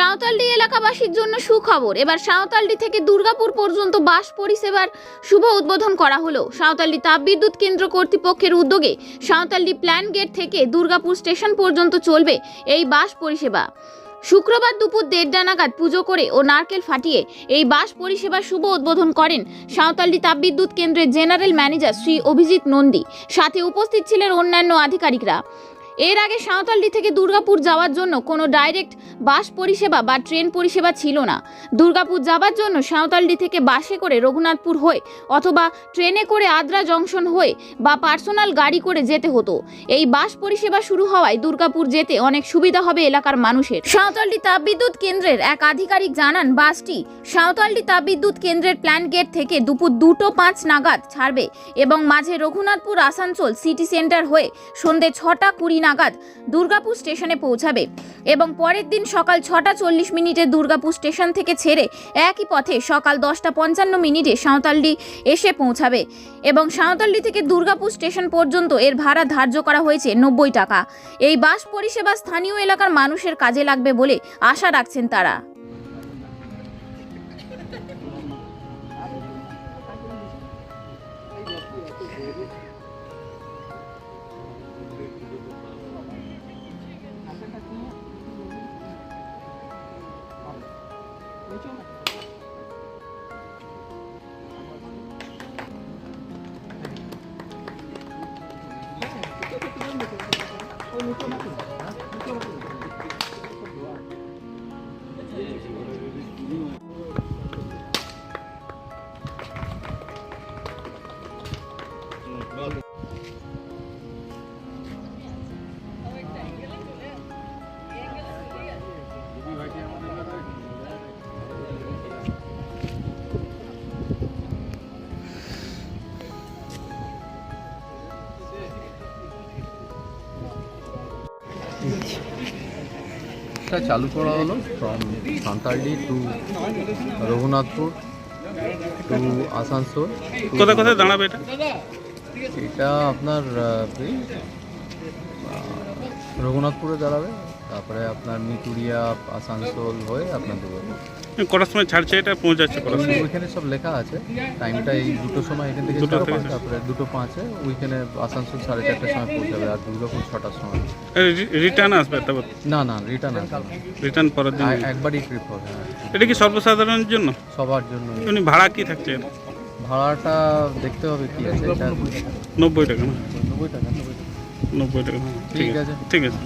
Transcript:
সাঁওতালডি এলাকাবাসীর জন্য সুখবর। এবার সাঁওতালডি থেকে দুর্গাপুর পর্যন্ত বাস পরিষেবার শুভ উদ্বোধন করা হলো। সাঁওতালডি তাপবিদ্যুৎ কেন্দ্র কর্তৃপক্ষের উদ্যোগে সাঁওতালডি প্ল্যান গেট থেকে দুর্গাপুর স্টেশন পর্যন্ত চলবে এই বাস পরিষেবা। শুক্রবার দুপুর দেড়টা নাগাদ পুজো করে ও নারকেল ফাটিয়ে এই বাস পরিষেবার শুভ উদ্বোধন করেন সাঁওতালডি তাপবিদ্যুৎ কেন্দ্রের জেনারেল ম্যানেজার শ্রী অভিজিৎ নন্দী। সাথে উপস্থিত ছিলেন অন্যান্য আধিকারিকরা। এর আগে সাঁওতালডি থেকে দুর্গাপুর যাওয়ার জন্য কোনো ডাইরেক্ট বাস পরিষেবা বা ট্রেন পরিষেবা ছিল না। দুর্গাপুর যাবার জন্য সাঁওতালডি থেকে বাসে করে রঘুনাথপুর হয়ে অথবা ট্রেনে করে আদ্রা জংশন হয়ে বা পার্সোনাল গাড়ি করে যেতে হতো। এই বাস পরিষেবা শুরু হওয়ায় দুর্গাপুর যেতে অনেক সুবিধা হবে এলাকার মানুষের। সাঁওতালডি তাপবিদ্যুৎ কেন্দ্রের এক আধিকারিক জানান, বাসটি সাঁওতালডি তাপবিদ্যুৎ কেন্দ্রের প্ল্যান গেট থেকে দুপুর দুটো পাঁচ নাগাদ ছাড়বে এবং মাঝে রঘুনাথপুর, আসানসোল সিটি সেন্টার হয়ে সন্ধে ছটা কুড়ি নাগাদ দুর্গাপুর স্টেশনে পৌঁছাবে এবং পরের দিন সকাল ছটা চল্লিশ মিনিটে দুর্গাপুর স্টেশন থেকে ছেড়ে একই পথে সকাল দশটা পঞ্চান্ন মিনিটে সাঁওতালডি এসে পৌঁছাবে এবং সাঁওতালডি থেকে দুর্গাপুর স্টেশন পর্যন্ত এর ভাড়া ধার্য করা হয়েছে নব্বই টাকা। এই বাস পরিষেবা স্থানীয় এলাকার মানুষের কাজে লাগবে বলে আশা রাখছেন তারা। こう抜けますね。এটা চালু করা হলো from Santaldih to Raghunathpur to Asansol কোথায় কোথায় দাঁড়াবে এটা? এটা আপনার রঘুনাথপুরে দাঁড়াবে। তারপরে আপনার মিতুরিয়া আসানসোল হয়ে আপনার দুর্গাপুর কটার সময় ছাড়ছে এটা? পৌঁছাচ্ছে কটার সময়? ওইখানে সব লেখা আছে। টাইমটা এই দুটো সময় এখান থেকে দুটো থেকে তারপরে দুটো পাঁচে ওইখানে আসানসোল সাড়ে চারটার সময় পৌঁছাবে আর দুর্গাপুর ছটার সময়। রিটার্ন আসবে তারপর না না রিটার্ন আসবে রিটার্ন পরের দিন একবারই ট্রিপ হবে হ্যাঁ। এটা কি সর্বসাধারণের জন্য? সবার জন্য। এমনি ভাড়া কি থাকছে ভাড়াটা দেখতে হবে কি আছে এটা নব্বই টাকা না? নব্বই টাকা নব্বই টাকা। নব্বই টাকা হ্যাঁ, ঠিক আছে। ঠিক আছে।